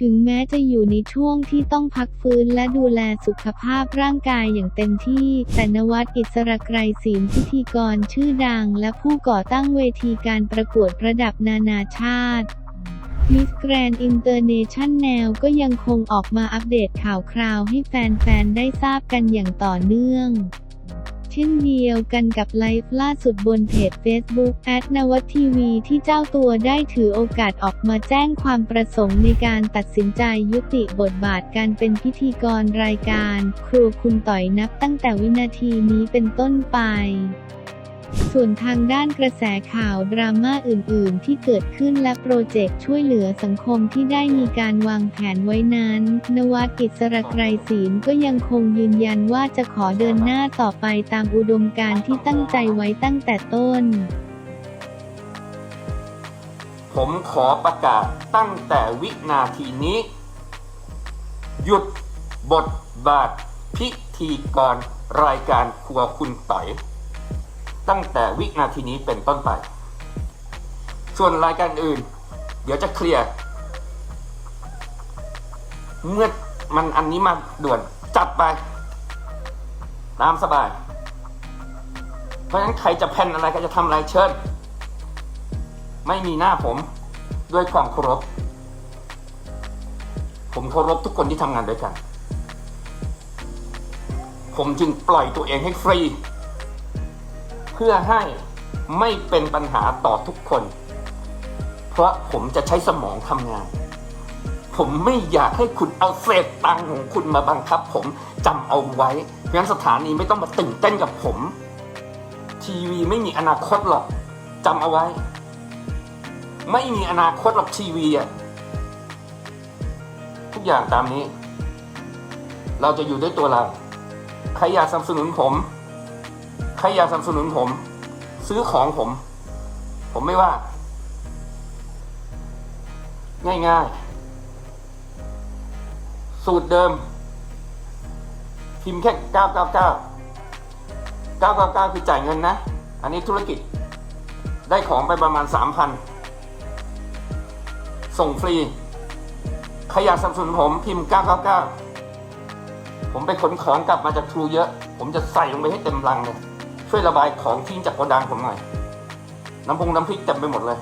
ถึงแม้จะอยู่ในช่วงที่ต้องพักฟื้นและดูแลสุขภาพร่างกายอย่างเต็มที่ แต่นวัดอิสระไกรศิลพิธีกรชื่อดัง และผู้ก่อตั้งเวทีการประกวดระดับนานาชาติมิสแกรนอินเตอร์เนชั่นแนลก็ยังคงออกมาอัปเดตข่าวคราวให้แฟนๆ ได้ทราบกันอย่างต่อเนื่อง เช่นเดียวกันกับไลฟ์ล่าสุดบนเพจ Facebook แอดนวัตทีวีที่เจ้าตัวได้ถือโอกาสออกมาแจ้งความประสงค์ในการตัดสินใจยุติบทบาทการเป็นพิธีกรรายการ ครูคุณต่อยนับตั้งแต่วินาทีนี้เป็นต้นไป ส่วนทางด้านกระแสข่าวดราม่าอื่น ๆ ที่เกิดขึ้นและโปรเจกต์ช่วยเหลือสังคมที่ได้มีการวางแผนไว้นั้น นวัดอิสระไกรศิลก็ยังคงยืนยันว่าจะขอเดินหน้าต่อไปตามอุดมการณ์ที่ตั้งใจไว้ตั้งแต่ต้น ผมขอประกาศตั้งแต่วินาทีนี้ หยุดบทบาทพิธีกรรายการครัวคุณต่อย ตั้งแต่วินาทีนี้เป็นต้นไป ส่วนรายการอื่น เดี๋ยวจะเคลียร์ เมื่อมันอันนี้มาด่วนจัดไป ตามสบาย เพราะฉะนั้นใครจะแพนอะไรใครจะทำอะไรเชิญ ไม่มีหน้าผมด้วยความเคารพ ผมเคารพทุกคนที่ทำงานด้วยกัน ผมจึงปล่อยตัวเองให้ฟรี เพื่อให้ไม่เป็นปัญหาต่อทุกคน เพราะผมจะใช้สมองทำงาน ผมไม่อยากให้คุณเอาเศษตังของคุณมาบังคับ ผมจำเอาไว้เพราะฉะนั้นสถานีไม่ต้องมาตื่นเต้นกับผม ทีวีไม่มีอนาคตหรอกจำเอาไว้ ไม่มีอนาคตหรอกทีวีอะทุกอย่างตามนี้ เราจะอยู่ด้วยตัวเราใครอยากสนับสนุนผม รอยากสนับสนุนผม ซื้อของผม ผมไม่ว่า ง่ายๆ สูตรเดิม พิมพ์แค่ 999 999 คือจ่ายเงินนะ อันนี้ธุรกิจ ได้ของไปประมาณ 3,000 ส่งฟรี ใครอยากสนับสนุนผมพิมพ์ 999 ผมไปขนของกลับมาจากทรูเยอะ ผมจะใส่ลงไปให้เต็มลังเลย ช่วยระบายของทิ้งจากโกดังผมหน่อย น้ำพงน้ำพริกเต็มไปหมดเลย